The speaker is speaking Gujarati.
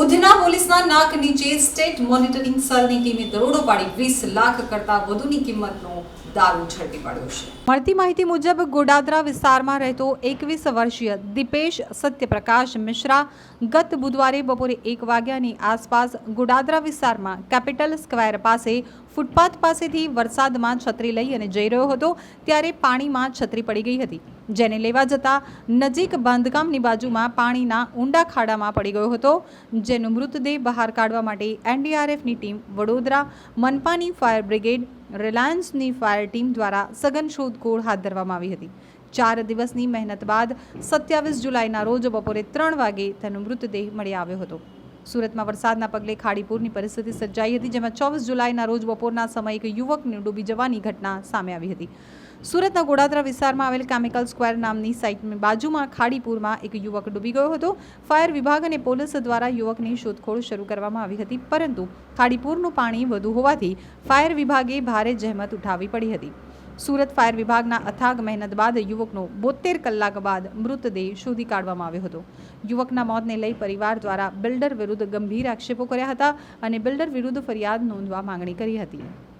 ઉધના પોલીસના નાક નીચે સ્ટેટ મોનિટરિંગ સેલની ટીમે દરોડો પાડી વીસ લાખ કરતા વધુની કિંમતનો મળતી માહિતી મુજબ ગોડાદરા વિસ્તારમાં રહેતો એકવીસ વર્ષીય દીપેશ સત્યપ્રકાશ મિશ્રા ગત બુધવારે બપોરે એક વાગ્યાની આસપાસ ગોડાદરા વિસ્તારમાં કેપિટલ સ્ક્વેર પાસે ફૂટપાથ પાસેથી વરસાદમાં છત્રી લઈ અને જઈ રહ્યો હતો ત્યારે પાણીમાં છત્રી પડી ગઈ હતી. જેને લેવા જતા નજીક બાંધકામની બાજુમાં પાણીના ઊંડા ખાડામાં પડી ગયો હતો. જેનો મૃતદેહ બહાર કાઢવા માટે એનડીઆરએફની ટીમ વડોદરા, મનપાની ફાયર બ્રિગેડ, રિલાયન્સની ફાયર ટીમ દ્વારા સઘન શોધખોળ હાથ ધરવામાં આવી હતી. ચાર દિવસની મહેનત બાદ સત્યાવીસ જુલાઈના રોજ બપોરે ત્રણ વાગે તેનો મૃતદેહ મળી આવ્યો હતો. સુરતમાં વરસાદના પગલે ખાડીપુરની પરિસ્થિતિ સર્જાઈ હતી, જેમાં ચોવીસ જુલાઈના રોજ બપોરના સમયે એક યુવકને ડૂબી જવાની ઘટના સામે આવી હતી. સુરતના ગોડાદરા વિસ્તારમાં આવેલ કેમિકલ સ્ક્વેર નામની સાઇટની બાજુમાં ખાડીપુરમાં એક યુવક ડૂબી ગયો હતો. ફાયર વિભાગ અને પોલીસ દ્વારા યુવકની શોધખોળ શરૂ કરવામાં આવી હતી, પરંતુ ખાડીપુરનું પાણી વધુ હોવાથી ફાયર વિભાગે ભારે જહેમત ઉઠાવવી પડી હતી. સુરત ફાયર વિભાગના અથાગ મહેનત બાદ યુવકનો બોતેર કલાક બાદ મૃતદેહ શોધી કાઢવામાં આવ્યો હતો. યુવકના મોતને લઈ પરિવાર દ્વારા બિલ્ડર વિરુદ્ધ ગંભીર આક્ષેપો કર્યા હતા અને બિલ્ડર વિરુદ્ધ ફરિયાદ નોંધવા માંગણી કરી હતી.